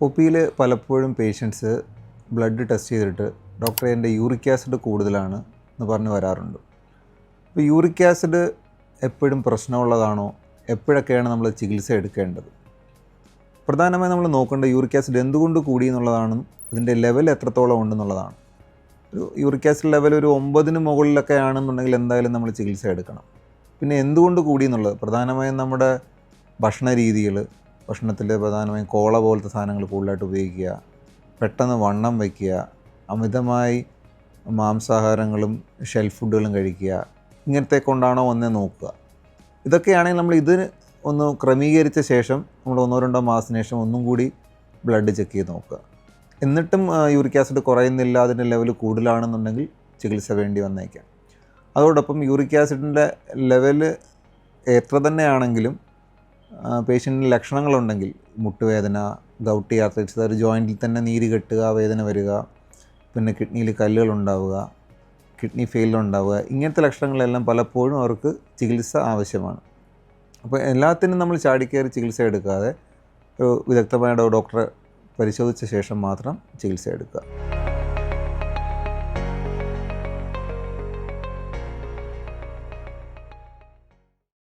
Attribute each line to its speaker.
Speaker 1: O പിയിൽ പലപ്പോഴും patients blood test ചെയ്തിട്ട് ഡോക്ടറെ എന്റെ യൂറിക് ആസിഡ് കൂടുതലാണ് എന്ന് പറഞ്ഞ് വരാറുണ്ട്. അപ്പോൾ യൂറിക് ആസിഡ് എപ്പോഴും പ്രശ്നമുള്ളതാണോ? എപ്പോഴൊക്കെയാണ് നമ്മൾ ചികിത്സ എടുക്കേണ്ടത്? പ്രധാനമായും നമ്മൾ നോക്കേണ്ട യൂറിക് ആസിഡ് എന്തുകൊണ്ട് കൂടി എന്നുള്ളതാണ് ഇതിന്റെ ലെവൽ എത്രത്തോളം ഉണ്ടെന്നുള്ളതാണ്. ഒരു യൂറിക് ആസിഡ് ലെവൽ ഒരു ഒമ്പതിന് മുകളിലൊക്കെ ആണെന്നുണ്ടെങ്കിൽ എന്തായാലും നമ്മൾ ചികിത്സ എടുക്കണം. പിന്നെ എന്തുകൊണ്ട് കൂടി എന്നുള്ളത്? പ്രധാനമായും നമ്മുടെ ഭക്ഷണ രീതികൾ ഭക്ഷണത്തിൽ പ്രധാനമായും കോള പോലത്തെ സാധനങ്ങൾ കൂടുതലായിട്ട് ഉപയോഗിക്കുക. പെട്ടെന്ന് വണ്ണം വയ്ക്കുക അമിതമായി മാംസാഹാരങ്ങളും ഷെൽഫ് ഫുഡുകളും കഴിക്കുക. ഇങ്ങനത്തെ കൊണ്ടാണോ ഒന്നേ നോക്കുക. ഇതൊക്കെയാണെങ്കിൽ നമ്മൾ ഇത് ഒന്ന് ക്രമീകരിച്ച ശേഷം നമ്മൾ ഒന്നോ രണ്ടോ മാസത്തിന് ശേഷം ഒന്നും കൂടി ബ്ലഡ് ചെക്ക് ചെയ്ത് നോക്കുക. എന്നിട്ടും യൂറിക് ആസിഡ് കുറയുന്നില്ല അതിന്റെ ലെവൽ കൂടുതലാണെന്നുണ്ടെങ്കിൽ ചികിത്സ വേണ്ടി വന്നേക്കാം. അതോടൊപ്പം യൂറിക് ആസിഡിന്റെ ലെവൽ എത്ര തന്നെയാണെങ്കിലും പേഷ്യന്റിന് ലക്ഷണങ്ങളുണ്ടെങ്കിൽ മുട്ടുവേദന ഗൗട്ടി ആർത്രൈറ്റിസ് അതായത് ജോയിന്റിൽ തന്നെ നീര് കെട്ടുക വേദന വരിക പിന്നെ കിഡ്നിയിൽ കല്ലുകൾ ഉണ്ടാവുക കിഡ്നി ഫെയിലർ ഉണ്ടാവുക ഇങ്ങനത്തെ ലക്ഷണങ്ങളെല്ലാം പലപ്പോഴും അവർക്ക് ചികിത്സ ആവശ്യമാണ്. അപ്പോൾ എല്ലാത്തിനും നമ്മൾ ചാടിക്കയറി ചികിത്സ എടുക്കാതെ ഒരു വിദഗ്ധമായ ഡോക്ടറെ പരിശോധിച്ച ശേഷം മാത്രം ചികിത്സ എടുക്കുക.